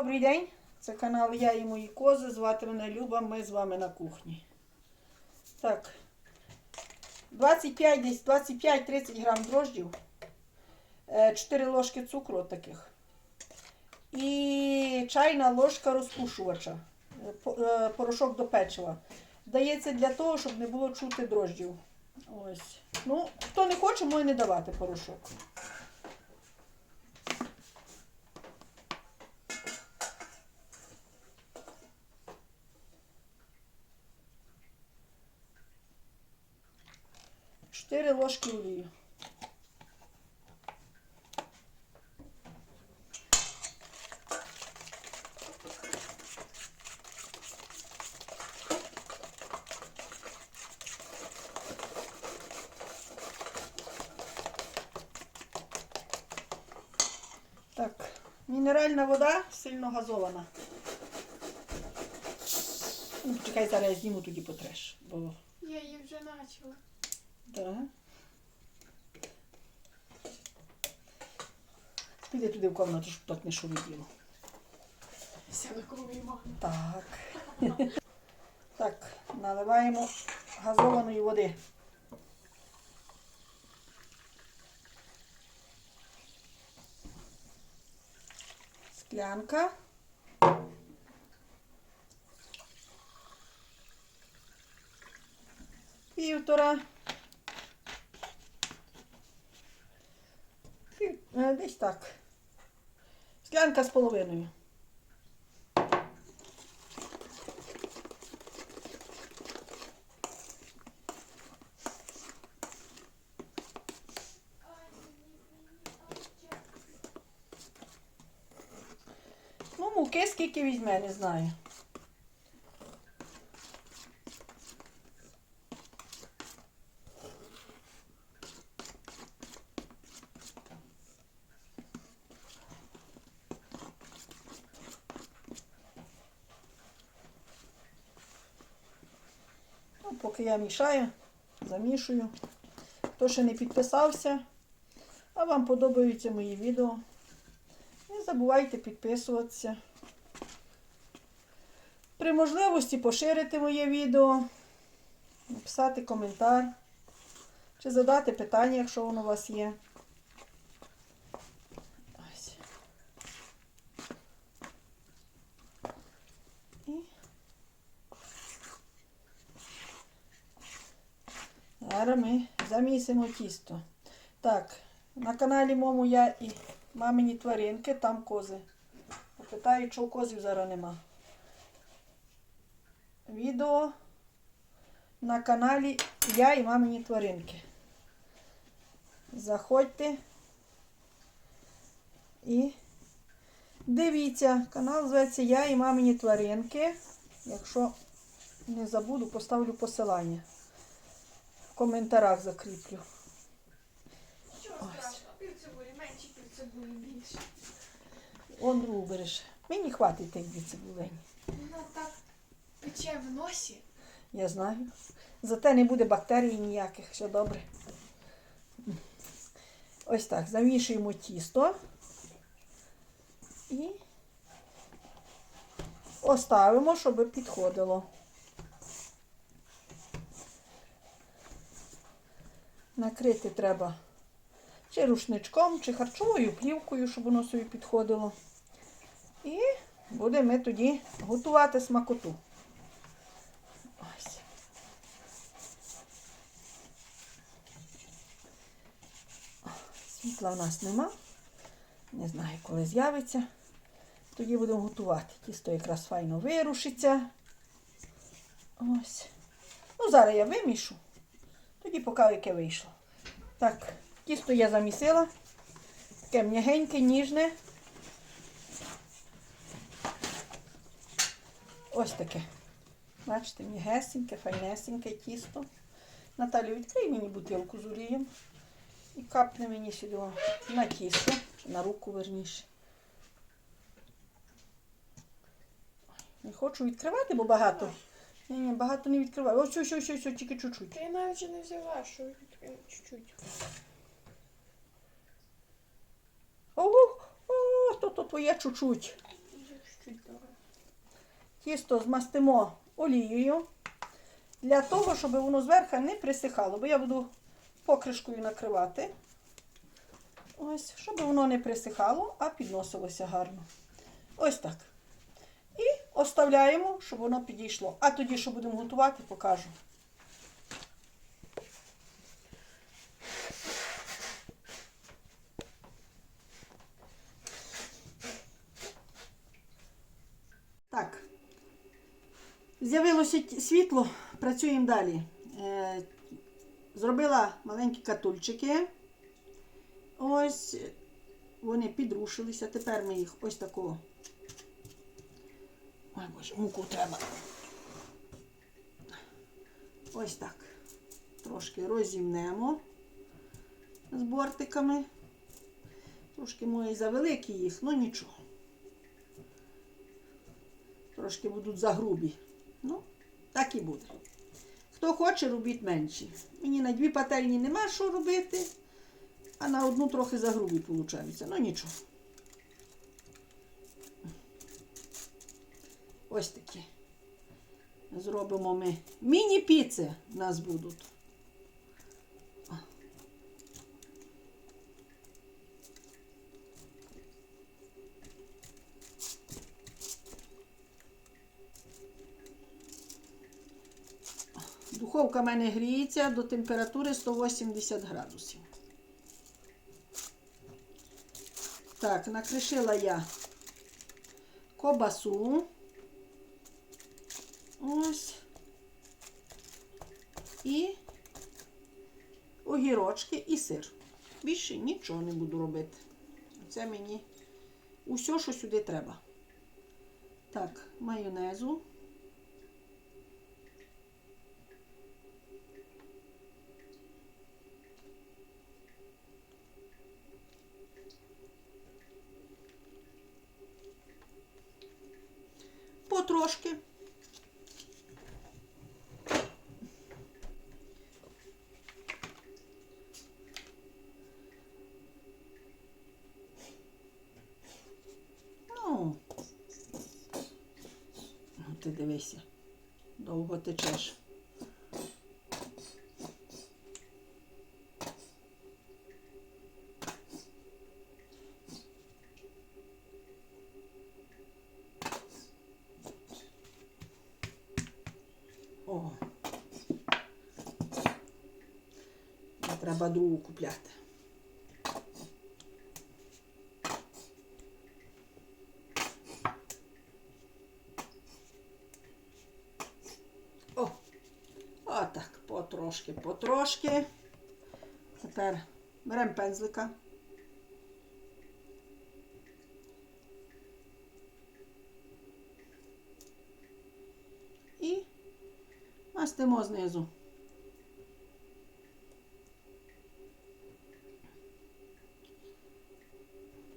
Добрий день, це канал Я і мої кози. Звати мене Люба, ми з вами на кухні. Так, 25, десь 25-30 грам дрождів, 4 ложки цукру таких. І чайна ложка розпушувача, е, е, порошок до печива. Дається для того, щоб не було чути дрождів. Ось. Ну, хто не хоче, може не давати порошок. Чотири ложки олії. Так, мінеральна вода сильно газована. Ну, почекай, зараз я зніму тоді потреш. Бо... Я її вже почала. Так. Піди туди в кімнату, щоб так не шуміло. Вся на. Так. Так, наливаємо газованої води. Склянка. Півтора. Пів- е, Десь так. Склянка з половиною. Ну, муки скільки візьме, не знаю. Поки я мішаю, замішую. Хто ще не підписався, а вам подобаються мої відео. Не забувайте підписуватися. При можливості поширити моє відео, написати коментар чи задати питання, якщо воно у вас є. Ось. І зараз ми замісимо тісто. Так, на каналі моєму я і мамині тваринки, там кози. Попитаю, чого козів зараз нема. Відео на каналі Я і мамині тваринки. Заходьте і дивіться. Канал зветься Я і мамині тваринки. Якщо не забуду, поставлю посилання. В коментарях закріплю. Чого страшно? Пів цибулі менше, пів цибулі більше. Он другу береш. Мені хватить тих дві цибулені. Вона так пече в носі. Я знаю. Зате не буде бактерій ніяких, все добре. Ось так, замішуємо тісто і оставимо, щоб підходило. Накрити треба чи рушничком, чи харчовою плівкою, щоб воно собі підходило. І будемо ми тоді готувати смакоту. Ось. Світла в нас нема. Не знаю, коли з'явиться. Тоді будемо готувати. Тісто якраз файно вирушиться. Ось. Ну, зараз я вимішу. Тоді покажу, яке вийшло. Так, тісто я замісила. Таке м'ягеньке, ніжне. Ось таке. Бачите, м'ягесеньке, файнесеньке тісто. Наталю, відкрий мені бутилку з олієм і капне мені сюди на тісто, на руку верніше. Не хочу відкривати, бо багато. Ні, ні, багато не відкриваю. Ось, ось, ось, ось, ось, тільки чуть-чуть. Та я навіть вже не взяла, що відкрила чуть-чуть. Ого, о, то, то твоє чуть-чуть. Тісто змастимо олією для того, щоб воно зверху не присихало, бо я буду покришкою накривати. Ось, щоб воно не присихало, а підносилося гарно. Ось так. Оставляємо, щоб воно підійшло. А тоді, що будемо готувати, покажу. Так. З'явилося світло, працюємо далі. Е, зробила маленькі катульчики. Ось е, вони підрушилися. Тепер ми їх ось такого. Ой, муку треба. Ось так. Трошки розімнемо з бортиками. Трошки мої завеликі їх, ну нічого. Трошки будуть загрубі. Ну, так і буде. Хто хоче, робіть менші. Мені на дві пательні нема що робити, а на одну трохи загрубі виходить. Ну нічого. Ось такі. Зробимо ми. Міні-піци в нас будуть. Духовка в мене гріється до температури 180 градусів. Так, накришила я кобасу. Ось. І огірочки і сир. Більше нічого не буду робити. Це мені усе, що сюди треба. Так, майонезу. Потрошки. Ну, ну, ти дивися, довго течеш. О. Треба другу купляти. О, отак, потрошки, потрошки. Тепер беремо пензлика. І мастимо знизу.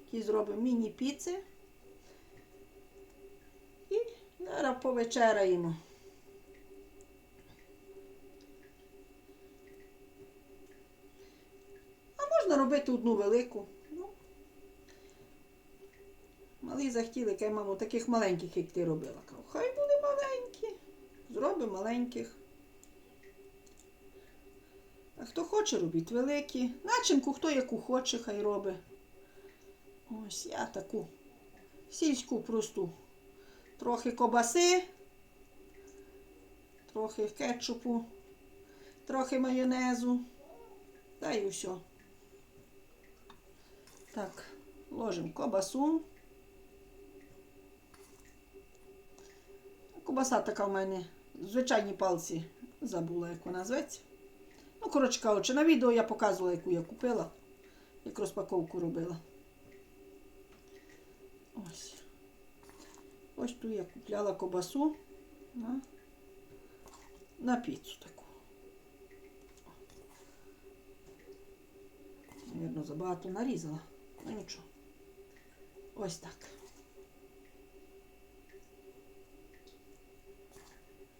Такі зробимо міні-піци. І зараз повечеряємо. А можна робити одну велику. Ну, малі захотіли, кай, мамо, таких маленьких, як ти робила. Кажу, Хай буде маленькі. Зробимо маленьких. А хто хоче, робіть великі. Начинку, хто яку хоче, хай робить. Ось я таку сільську просту. Трохи кобаси, трохи кетчупу, трохи майонезу. Та й усе. Так, ложимо кобасу. Кобаса така в мене, звичайні палці, забула, як вона зветься. Ну, коротше кажучи, на відео я показувала, яку я купила, як розпаковку робила. Ось. Ось тут я купляла кобасу на, на піцу таку. Навірно, забагато нарізала. Ну нічого. Ось так.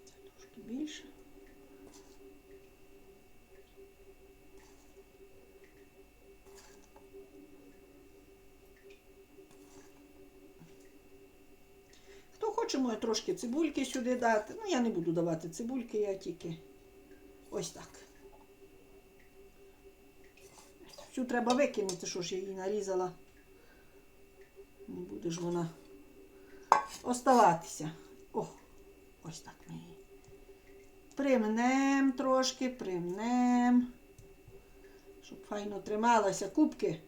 Це трошки більше. Хочемо трошки цибульки сюди дати. Ну, я не буду давати цибульки, я тільки ось так. Всю треба викинути, що ж я її нарізала. Не буде ж вона оставатися. О, ось так ми її. Примнем трошки, примнем. Щоб файно трималася. Кубки.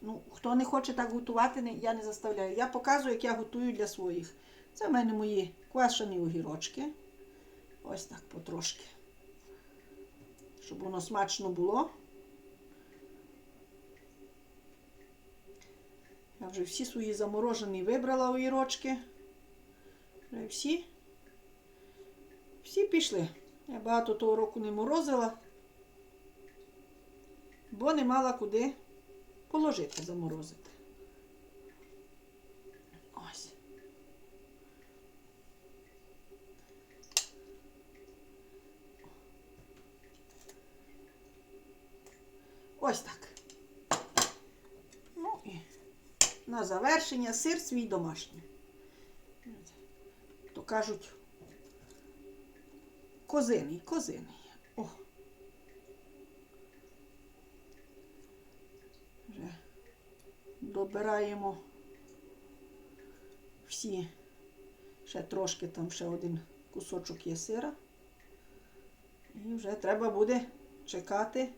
Ну, хто не хоче так готувати, я не заставляю. Я показую, як я готую для своїх. Це в мене мої квашені огірочки. Ось так потрошки. Щоб воно смачно було. Я вже всі свої заморожені вибрала огірочки. Вже всі. Всі пішли. Я багато того року не морозила, бо не мала куди положити, заморозити. Ось. Ось так. Ну і на завершення сир свій домашній. То кажуть, козиний, козиний. О. Вже добираємо всі. Ще трошки там ще один кусочок є сира. І вже треба буде чекати,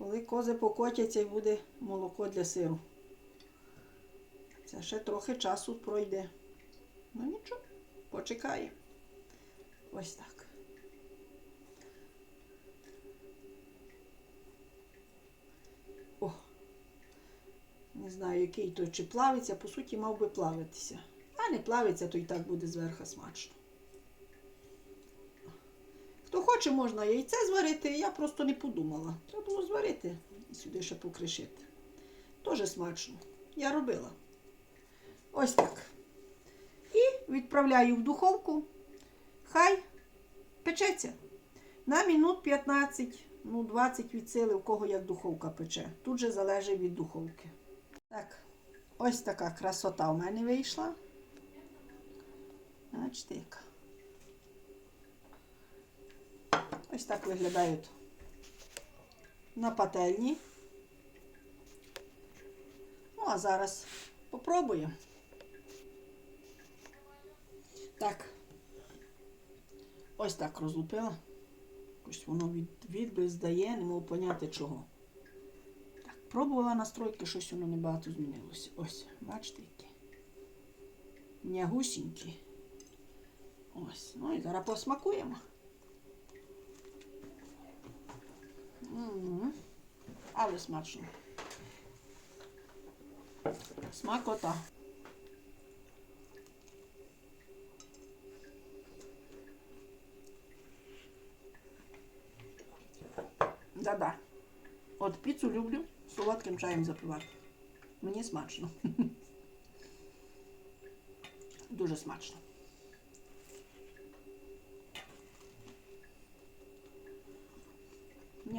коли кози покотяться і буде молоко для сиру. Це ще трохи часу пройде. Ну нічого, почекаємо. Ось так. О, не знаю, який той чи плавиться, по суті, мав би плавитися. А не плавиться, то і так буде зверху смачно. Хто хоче, можна яйце зварити, я просто не подумала. Треба було зварити і сюди ще покришити. Тоже смачно. Я робила. Ось так. І відправляю в духовку. Хай печеться. На минут 15, ну 20 від сили, у кого як духовка пече. Тут же залежить від духовки. Так, ось така красота у мене вийшла. Бачите, яка. Ось так виглядають на пательні. Ну, а зараз попробуємо. Так. Ось так розлупила. Ось воно від, відблиск дає, не можу поняти чого. Так, пробувала настройки, щось воно небагато змінилося. Ось, бачите, які. Нягусінькі. Ось. Ну і зараз посмакуємо. Але смачно. Смакота. Да-да. От піцу люблю солодким чаєм запивати. Мені смачно. Дуже смачно.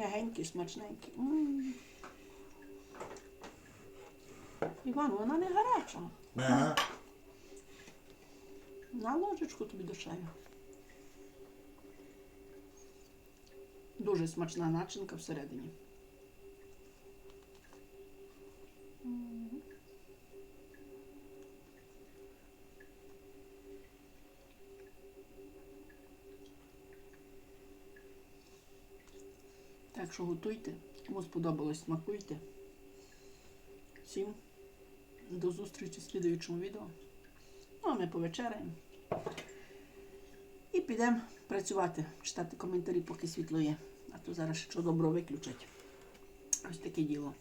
М'ягенький, смачненький. М. Іван, вона не гаряча. Ага. На ложечку тобі до чаю. Дуже смачна начинка всередині. Так що готуйте. Кому сподобалось, смакуйте. Всім до зустрічі в слідуючому відео. Ну, а ми повечеряємо. І підемо працювати, читати коментарі, поки світло є. А то зараз що добро виключать. Ось таке діло.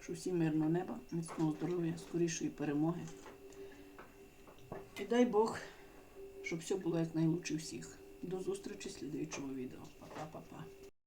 Що всім мирного неба, міцного здоров'я, скорішої перемоги. І дай Бог, щоб все було як найлучше всіх. До зустрічі в слідуючому відео. Па-па-па-па.